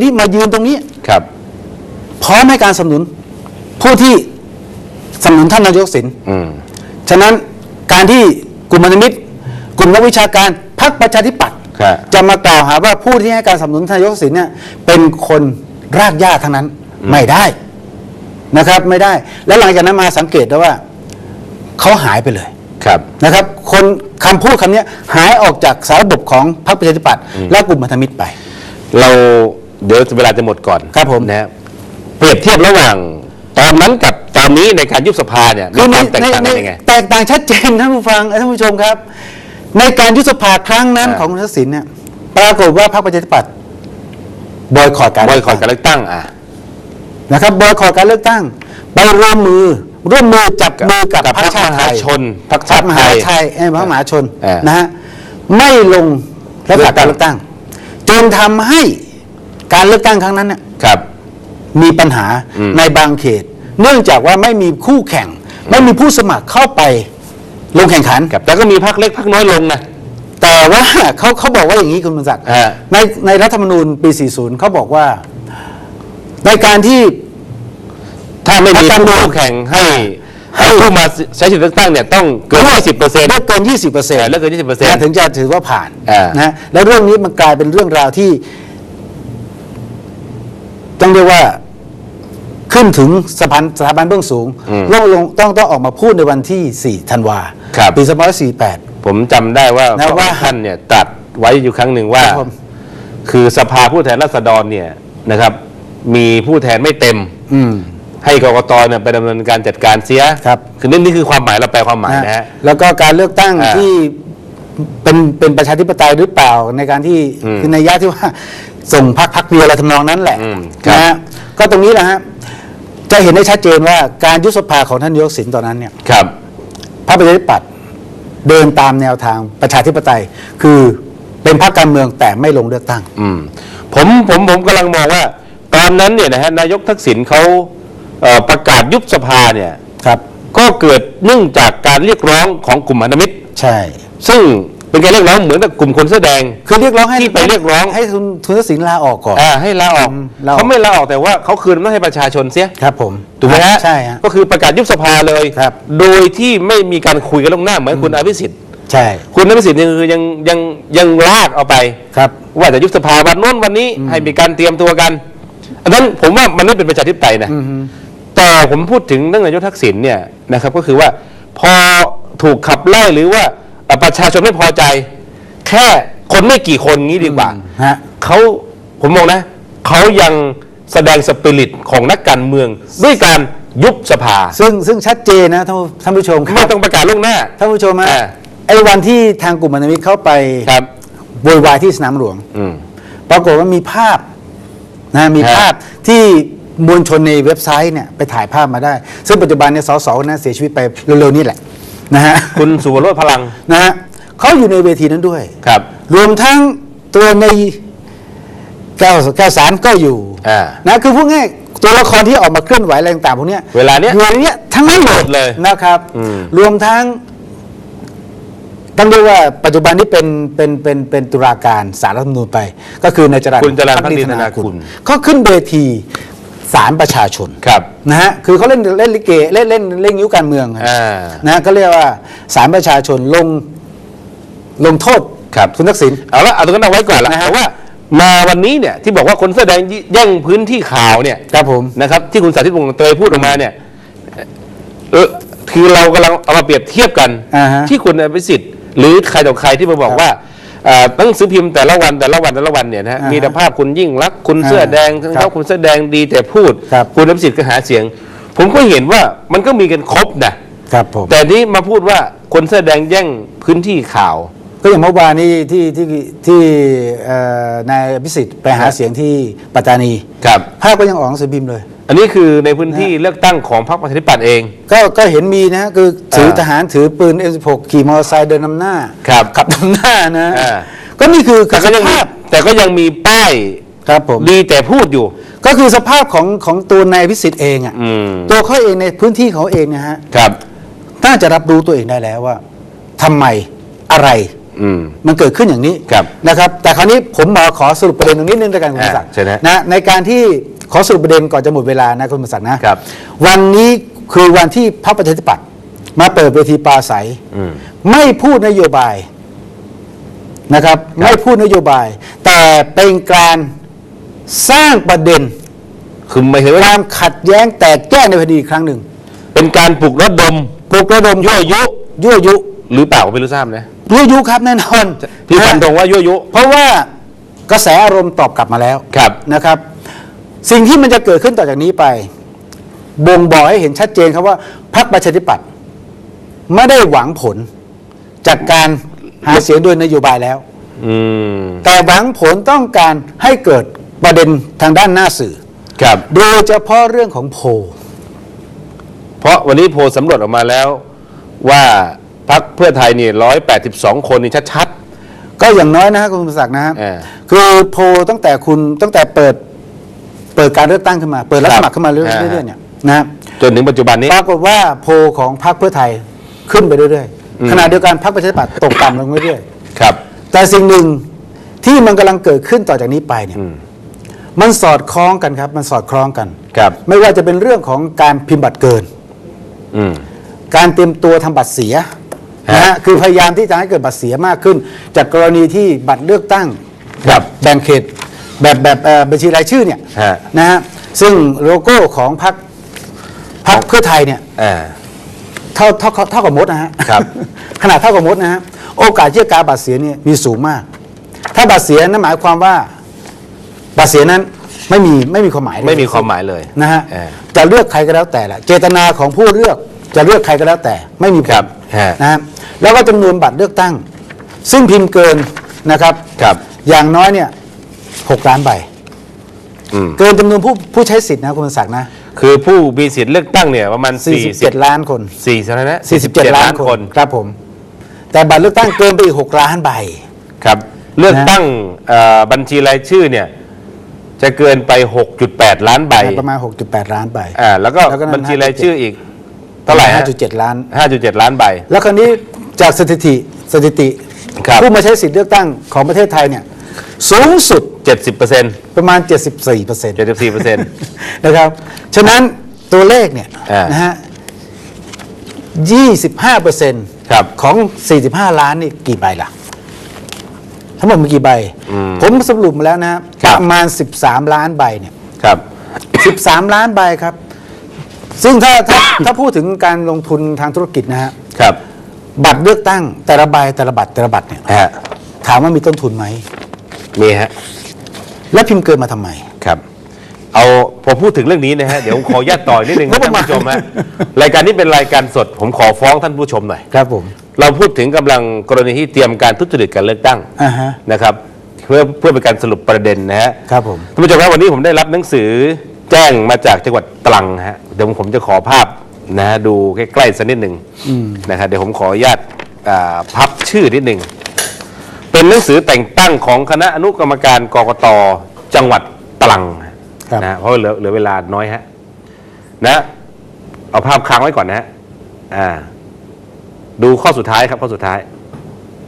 ที่มายืนตรงนี้ครับ พร้อมให้การสนับสนุน ผู้ที่สนับสนุนท่านนายกสินอืม ฉะนั้นการที่กลุ่มพันธมิตร กลุ่มนักวิชาการพรรคประชาธิปัตย์ครับ จะมากล่าวหาว่าผู้ที่ให้การสนับสนุนท่านนายกสินเนี่ยเป็นคนรากหญ้าทั้งนั้นไม่ได้นะครับ ไม่ได้ แล้วหลังจากนั้นมาสังเกตได้ว่าเขาหายไปเลย ครับ นะครับ คนคำพูดคำเนี้ยหายออกจากสารระบบของพรรคประชาธิปัตย์และกลุ่มพันธมิตรไป เรา เดี๋ยวเวลาจะหมดก่อนครับผม นะฮะเปรียบเทียบระหว่างตอนนั้นกับตอนนี้ในการยุบสภาเนี่ยมีคือคในวามแตกในต่างในกันยังไง แตกต่างชัดเจนท่านผู้ฟังและท่านผู้ชมครับ ในการยุบสภาครั้งนั้นอ่า ของคุณทักษิณเนี่ยปรากฏว่าพรรคประชาธิปัตย์บอยคอรดการบอยคอรเลือกตั้งการเลือกตั้งอะ นะครับบอยคอรดการเลือกตั้ง ไปร่วมมือร่วมมือจับมือกับกับพรรคชาติไทยพรรคมหาชนพรรคชาชาติติมหาชัยเอ้ยพรรคมหาชนอ่านนะฮะไม่ลงรับหลักการเลือกตั้ง จนทำให้ การเลือกตั้งครั้งนั้นเนี่ยครับ มีปัญหาอืมในบางเขต เนื่องจากว่าไม่มีคู่แข่ง ไม่มีผู้สมัครเข้าไปลงแข่งขัน ครับแต่ก็มีพรรคเล็กพรรคน้อยลงนะ แต่ว่าเขาเขาบอกว่าอย่างนี้คุณบรรศักดิ์ฮะในในรัฐธรรมนูญปี 40 เขาบอกว่า ในการที่ ถ้าไม่มีพรรคการเมืผู้องแข่งให้ให้ผู้มาใช้สิทธิเลือกตั้งเนี่ยต้องเกิน20เปอร์เซ็นต์ ได้เกิน 20เปอร์เซ็นต์แล้วเกิน20%ถึงจะถือว่าผ่านอ่าน นะแล้วเรื่องนี้มันกลายเป็นเรื่องราวที่ ต้องเรียกว่าขึ้นถึงสถาบันสถาบันเบื้องสูงต้องลงต้องต้องออกมาพูดในวันที่ 4 ธันวาครับ ปี2548 ผมจำได้ว่านะว่าท่านเนี่ยตรัดไว้อยู่ครั้งหนึ่งว่า ครับผมคือสภาผู้แทนราษฎรเนี่ยนะครับ มีผู้แทนไม่เต็ม อืม ให้กกตเนี่ยไปดำเนินการจัดการเสียครับ คือนี่นี่คือความหมายเราแปลความหมายนะฮะ แล้วก็การเลือกตั้งอ่าที่ เป็นเป็นประชาธิปไตยหรือเปล่าในการที่อืมคือในยะที่ว่า ส่งพักพักเดียวอะไรทำนองนั้นแหละอืมครับ นะฮะก็ตรงนี้แหละฮะจะเห็นได้ชัดเจนว่าการยุบสภาของท่านนายกสินตอนนั้นเนี่ย ครับ พรรคประชาธิปัตย์เดินตามแนวทางประชาธิปไตย คือเป็นพรรคการเมืองแต่ไม่ลงเลือกตั้ง อืมผมผมผมกำลังมองว่าตอนนั้นเนี่ยนะฮะนายกทักษิณเขาเอ่อประกาศยุบสภาเนี่ย ครับ ก็เกิดเนื่องจากการเรียกร้องของกลุ่มพันธมิตร ใช่ ซึ่งเป็นการเรียกร้องเหมือนกับกลุ่มคนเสื้อแดง คือเรียกร้องให้ที่ไปเรียกร้อง ให้คุณทุนทักษิณลาออกก่อน อ่าให้ลาออกอืมลาออก เขาไม่ลาออกแต่ว่าเขาคืนอำนาจให้ประชาชนเสียครับผมถูกไหมฮะใช่ฮะ ก็คือประกาศยุบสภาเลย ครับ โดยที่ไม่มีการคุยกันล่วงหน้าเหมือนคุณอภิสิทธิ์ใช่คุณอภิสิทธิ์ยังคือยังยังยังลากเอาไป ครับ ว่าจะยุบสภาวันโน้นวันนี้ให้มีการเตรียมตัวกัน อันนั้นผมว่ามันไม่เป็นประชาธิปไตยนะ อือฮึแต่ผมพูดถึงเรื่องนายกทักษิณเนี่ยนะครับก็คือว่าพอถูกขับไล่หรือว่า เอ่อประชาชนไม่พอใจ แค่คนไม่กี่คนงี้ดีกว่าฮะเขาผมมองนะเขายังแสดงสปิริตของนักการเมือง ด้วยการยุบสภา ซึ่งซึ่งชัดเจนนะท่านท่านผู้ชมคไม่รับต้องประกาศล่วงหน้าท่านผู้ชมฮะอ่า ไอ้วันที่ทางกลุ่มพันธมิตรเข้าไปครับ โวยวายที่สนามหลวง อืม ปรากฏว่ามีภาพนะมีฮะภาพที่มวลชนในเว็บไซต์เนี่ยไปถ่ายภาพมาได้ ซึ่งปัจจุบันเนี่ยสสนะเสียชีวิตไปเร็วๆนี้แหละ นะฮะคุณสุวรสพลังนะฮะเขาอยู่ในเวทีนั้นด้วย ครับ รวมทั้งตัวในแก้วแก้วสารก็อยู่อ่านะคือพูดง่ายตัวละครที่ออกมาเคลื่อนไหวอะไรต่างๆพวกเนี้ยเวลาเนี้ยอยู่ในเนี้ยทั้งนั้นหมดเลยนะครับอืมรวมทั้งต้องเรียกว่าปัจจุบันนี้เป็นเป็นเป็นเป็นตุลาการสารรัฐธรรมนูญไป ก็คือนายจรัญคุณจรัญภักดีภักดีธนาคุณเขาขึ้นเวที ศาลประชาชนครับนะฮะคือเขาเล่นเล่นลิเกเล่นเล่นเล่นนิ้วการเมืองอะอ่านะก็เรียกว่าศาลประชาชนลงลงโทษครับคุณทักษิณเอาละเอาตรงนั้นเอาไว้ก่อนละนะฮะแต่ว่ามาวันนี้เนี่ยที่บอกว่าคนแสอแดงแย่งพื้นที่ข่าวเนี่ยครับผมนะครับ ที่คุณสาธิตวงศ์เตยพูดออกมาเนี่ยเออคือเรากำลังเอามาเปรียบเทียบกัน อ่าฮะ ที่คุณอภิสิทธิ์หรือใครต่อใครที่มาบอกว่าเอ่อ หนังสือพิมพ์แต่ละวันแต่ละวันแต่ละวันเนี่ยนะฮะอ่าฮะมีแต่ภาพคุณยิ่งรักษณ์คุณเสื้อแดงทั้งครับเขาคุณเสื้อแดงดีแต่พูดครับ คุณอภิสิทธิ์ก็หาเสียง ผมก็เห็นว่ามันก็มีกันครบนะครับผม แต่นี้มาพูดว่าคนเสื้อแดงแย่งพื้นที่ข่าว ก็อย่างเมื่อวานนี้ที่ที่ที่เอ่อนายอภิสิทธิ์ไปหาเสียงที่ปัตตานี ครับภาพก็ยังออกหนังสือพิมพ์เลย อันนี้คือในพื้นที่เลือกตั้งของพรรคประชาธิปัตย์เอง ก็ก็เห็นมีนะคือถืออ่าทหารถือปืน M16 ขี่มอเตอร์ไซค์เดินนำหน้าครับขับนำหน้านะ อ่า ก็นี่คือคืแต่อก็สยังมีภาพแต่ก็ยังมีป้ายครับผมดีแต่พูดอยู่ ก็คือสภาพของของตัวนายอภิสิทธิ์เองอะอืมตัวเขาเองในพื้นที่เขาเองเนะฮะครับ น่าจะรับรู้ตัวเองได้แล้วว่าทำไมอะไร อืม มันเกิดขึ้นอย่างนี้ครับนะครับ แต่คราวนี้ผมมาขอสรุปประเด็นตรงนี้นิดนึงด้วยกันคุณอ่าศักดิ์เชิญฮะนะในการที่ ขอสรุปประเด็นก่อนจะหมดเวลานะคุณศักดิ์นะครับ วันนี้คือวันที่พรรคประชาธิปัตย์มาเปิดเวทีปราศัยอืม ไม่พูดนโยบายนะครับ ไม่พูดนโยบาย แต่เป็นการสร้างประเด็นคือไม่เห็นคว่าวามขัดแย้งแตกแยกในคดีอีกครั้งหนึ่งเป็นการปลุกระดมปลุกระดมยั่วยุยั่วยุหรือเปล่าก็ไม่รู้ทราบนะยั่วยุครับแน่นอนพี่ฟันธนะงว่ายั่วยุ เพราะว่ากระแสอารมณ์ตอบกลับมาแล้วครับ นะครับ สิ่งที่มันจะเกิดขึ้นต่อจากนี้ไป บ่งบอกให้เห็นชัดเจนครับว่าพรรคประชาธิปัตย์ไม่ได้หวังผลจากการหาเสียงโดยนโยบายแล้วอืมแต่หวังผลต้องการให้เกิดประเด็นทางด้านหน้าสื่อ ครับ โดยเฉพาะเรื่องของโพลเพราะวันนี้โพลสำรวจออกมาแล้ว ว่าพักเพื่อไทยนี่ร้อยแปดสิบสองคนนี่ชัดก็อย่างน้อยนะครับคุณศักดิ์นะครับเออ คือโพลตั้งแต่คุณตั้งแต่เปิด เปิดการเลือกตั้งขึ้นมา เปิดรับครัสบมัครขึ้นมาเรื่อยอ่าๆเรื่อยๆเนี่ยนะครับๆจนถึงปัจจุบันนี้ปรากฏว่าโพลของพรรคเพื่อไทยขึ้นไปเรื่อยอืมๆขณะเดียวกันพรรคประชาธิปัตย์ตกต่ำลงเรื่อยครับๆแต่สิ่งหนึ่งที่มันกำลังเกิดขึ้นต่อจากนี้ไปเนี่ยอืมมันสอดคล้องกันครับ มันสอดคล้องกันครับ ไม่ว่าจะเป็นเรื่องของการพิมพ์บัตรเกินอืมการเตรียมตัวทำบัตรเสียฮะนะฮะคือพยายามที่จะให้เกิดบัตรเสียมากขึ้น จากกรณีที่บัตรเลือกตั้งครับแบ่งเขต แบบแบบเอ่อบัญชีรายชื่อเนี่ยฮะ นะฮะซึ่งโลโก้ของพรรคพรรคเพื่อไทยเนี่ย อ่า เท่าเท่าเท่ากับมดนะฮะครับ ขนาดเท่ากับมดนะฮะโอกาสที่จะการบัตรเสียเนี่ยมีสูงมาก ถ้าบัตรเสียนั่นหมายความว่าบัตรเสียนั้นไม่มีไม่มีความหมายเลยไม่มีความหมายเลย นะฮะเออจะเลือกใครก็แล้วแต่แหละเจตนาของผู้เลือกจะเลือกใครก็แล้วแต่ไม่มีผครัลบฮะ นะฮะแล้วก็จำนวนบัตรเลือกตั้ง ซึ่งพิมพ์เกินนะครับ ครับ อย่างน้อยเนี่ย หกล้านใบอืม เกินจำนวนผู้ผู้ใช้สิทธินะคุณศักดิ์นะคือผู้มีสิทธิ์เลือกตั้งเนี่ยประมาณสี่สิบ47 ล้านคน สี่เท่านั้นนะ47 ล้านคนครับผม แต่บัตรเลือกตั้งเกินไปอีก6ล้านใบ ครับ เลือกตั้งเอ่อบัญชีรายชื่อเนี่ย จะเกินไป 6.8 ล้านใบประมาณ 6.8 ล้านใบ อ่าแล้วก็แล้วก็นั่นบัญชีรายชื่ออีกเท่าไหร่ฮะ5.7 ล้าน 5.7 ล้านใบ แล้วคราวนี้จากสถิติสถิติ ครับ ผู้มาใช้สิทธิเลือกตั้งของประเทศไทยเนี่ย สูงสุด 70เปอร์เซ็นต์ประมาณ 74เปอร์เซ็นต์74เปอร์เซ็นต์นะครับ ฉะนั้นตัวเลขเนี่ยอ่าน นะฮะ 25เปอร์เซ็นต์ครับ ของ 45 ล้านนี่กี่ใบล่ะ ทั้งหมดมีกี่ใบผมสรุปมาแล้วนะฮะครัปบระมาณ 13 ล้านใบเนี่ย ครับ 13 ล้านใบครับ ซึ่งถ้าถ้า ถ้าพูดถึงการลงทุนทางธุรกิจนะฮะ ครับบัตรเลือกตั้งแต่ละใบแต่ละบัตรแต่ละบัตรเนี่ย ฮะถามว่ามีต้นทุนไหม มีฮะแล้วพิมพ์เกินมาทำไม ครับ เอาพอพูดถึงเรื่องนี้นะฮะ เดี๋ยวผมขออนุญาตต่อยนิดนึงงนะบปท่าระนมาณ ผู้ชมฮะรายการนี้เป็นรายการสด ผมขอฟ้องท่านผู้ชมหน่อย ครับผม เราพูดถึงกำลังกรณีที่เตรียมการทุจริตการเลือกตั้งอ่าฮะ นะครับเพื่อเพื่อเป็นการสรุปประเด็นนะฮะครับผม ท่านผู้ชมครับวันนี้ผมได้รับหนังสือแจ้งมาจากจังหวัดตรังฮะเดี๋ยวผมจะขอภาพนะฮะดูใกล้ๆสักนิดหนึ่งนะครับเดี๋ยวผมขออนุญาตอ่าพับชื่อนิดหนึ่ง เป็นหนังสือแต่งตั้งของคณะอนุกรรมการกกตจังหวัดตรังครับ นะฮะเพราะว่าเหลือเหลือเวลาน้อยฮะนะเอาภาพค้างไว้ก่อนนะฮะอ่า ดูข้อสุดท้ายครับข้อสุดท้าย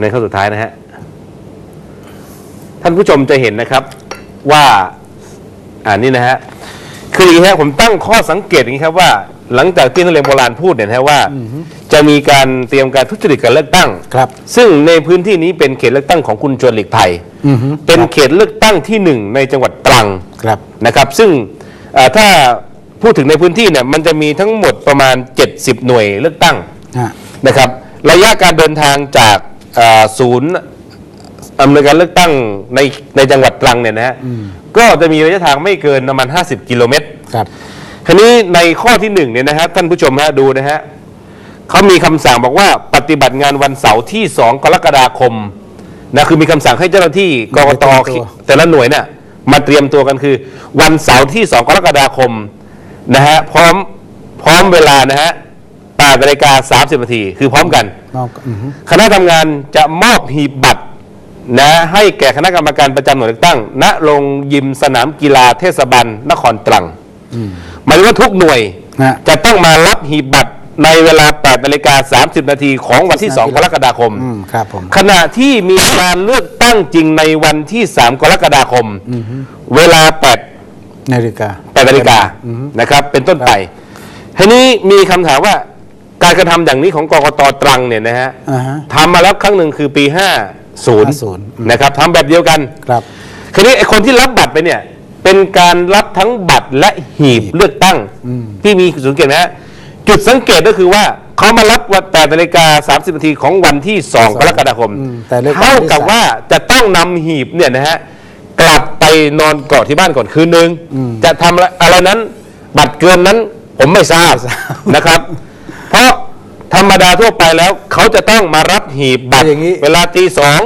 ในข้อสุดท้ายนะฮะท่านผู้ชมจะเห็นนะครับว่า อ่านี่นะฮะคืออย่างนี้ฮะผมตั้งข้อสังเกตอย่างนี้ครับว่า หลังจากที่นักเรียนโบราณพูดเนี่ยนะฮะว่า จะมีการเตรียมการทุจริตการเลือกตั้ง ครับ ซึ่งในพื้นที่นี้เป็นเขตเลือกตั้งของคุณชวนหลีกภัย อือฮึเป็นเขตเลือกตั้งที่หนึ่งในจังหวัดตรังครับ นะครับซึ่งเอ่อถ้าพูดถึงในพื้นที่เนี่ยมันจะมีทั้งหมดประมาณ 70 หน่วยเลือกตั้ง ฮะ นะครับระยะการเดินทางจากเอ่อศูนย์อำนวยการเลือกตั้งในในจังหวัดตรังเนี่ยนะฮะก็จะมีระยะทางไม่เกินประมาณ 50 กิโลเมตร ครับ คราวนี้ในข้อที่หนึ่งเนี่ยนะครับท่านผู้ชมฮะดูนะฮะเขามีคำสั่งบอกว่าปฏิบัติงานวันเสาร์ที่2กรกฎาคมนะคือมีคำสั่งให้เจ้าหน้าที่กกตมาเตรียมตัวแต่ละหน่วยเนี่ยมาเตรียมตัวกันคือ วันเสาร์ที่2กรกฎาคมนะฮะพร้อมพร้อมเวลานะฮะ8นาฬิกา30นาทีคือพร้อมกันนอกอือฮึคณะทำงานจะมอบหีบบัตรนะให้แก่คณะกรรมการประจำหน่วยเลือกตั้ง ณโรงยิมสนามกีฬาเทศบาลนครตรัง หมายถึงว่าทุกหน่วยนะจะต้องมารับหีบบัตรในเวลา8นาฬิกา30 นาทีของวันที่ 2 กรกฎาคมอืมครับผมขณะที่มีการเลือกตั้งจริงในวันที่ 3 กรกฎาคม เวลา8นาฬิกา8นาฬิกานะครับ เป็นต้นไปทีนี้มีคำถามว่าการกระทำอย่างนี้ของกกตตรังเนี่ยนะฮะอ่าฮะทำมาแล้วครั้งหนึ่งคือปี50 50 นะครับทำแบบเดียวกัน ครับ คราวนี้ไอ้คนที่รับบัตรไปเนี่ย เป็นการรับทั้งบัตรและหีบเลือกตั้งที่มีจุดสังเกตนะฮะจุดสังเกตก็คือว่าเขามารับวัน8นาฬิกา30นาทีของวันที่ 2 กรกฎาคม อืมแต่เลือกตั้ง เท่ากับที่สามว่าจะต้องนำหีบเนี่ยนะฮะกลับไปนอนเกาะที่บ้านก่อนคืนนึง จะทำอะไรอะไรนั้น บัตรเกินนั้นผมไม่ทราบนะครับ เพราะธรรมดาทั่วไปแล้ว เขาจะต้องมารับหีบบัตรอย่างนี้เวลาตีสอง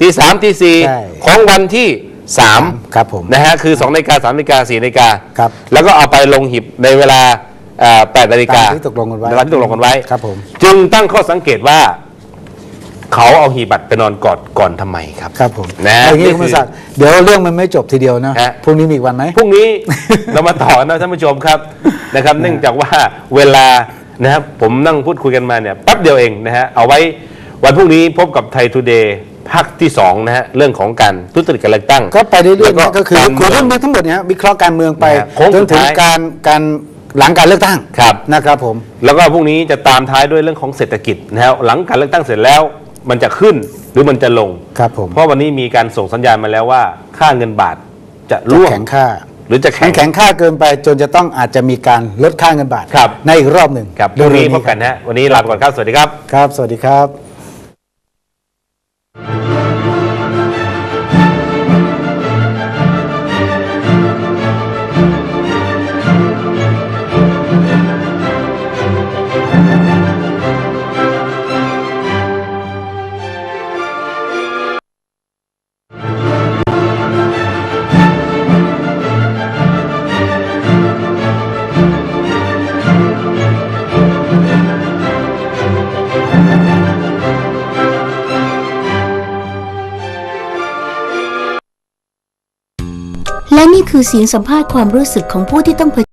ตีสามตีสี่ใช่ ของวันที่ สามครับผมนะฮะคือ2นาฬิกา3นาฬิกา4นาฬิกาครับแล้วก็เอาไปลงหีบในเวลาเอ่อ8นาฬิกาตามที่ตกลงกันไว้ตามที่ตกลงกันไว้ครับผมจึงตั้งข้อสังเกตว่าเขาเอาหีบบัตรไปนอนกอดก่อนทำไมครับ ครับผมนะเอาอย่างนี้นี่คุณคือศักดิ์เดี๋ยวเรื่องมันไม่จบทีเดียวนะฮะพรุ่งนี้มีอีกวันไหมพรุ่งนี้เรามาต่อนะท่านผู้ชมครับนะครับ เนื่องจากว่าเวลานะครับผมนั่งพูดคุยกันมาเนี่ยแป๊บเดียวเองนะฮะเอาไว้วันพรุ่งนี้พบกับไทยทูเดย์ ภาคที่สองนะฮะเรื่องของการทุจริตการเลือกตั้ง ก็ไปเรื่อยแล้วๆนะก็คือการคุยเมืเรื่อองงทั้งหมดเนี่ยวิเคราะห์การเมืองไปนะฮะโค้งจสุนดถึงท้ายการการหลังการเลือกตั้งครับนะครับผม แล้วก็พรุ่งนี้จะตามท้ายด้วยเรื่องของเศรษฐกิจนะฮะหลังการเลือกตั้งเสร็จแล้วมันจะขึ้นหรือมันจะลงครับผมเพราะวันนี้มีการส่งสัญญาณมาแล้วว่า ค่าเงินบาทจะร่วงแข็งค่า หรือจะมัแข็นงแข็งค่าเกินไป จนจะต้องอาจจะมีการลดค่าเงินบาทครับในอีกรอบหนึ่งครับพรุ่งนี้เร็วๆพบกันนะฮะวันนี้ลาไปก่อนครับสวัสดีครับครับ สวัสดีครับ และนี่คือเสียงสัมภาษณ์ความรู้สึกของผู้ที่ต้องเผ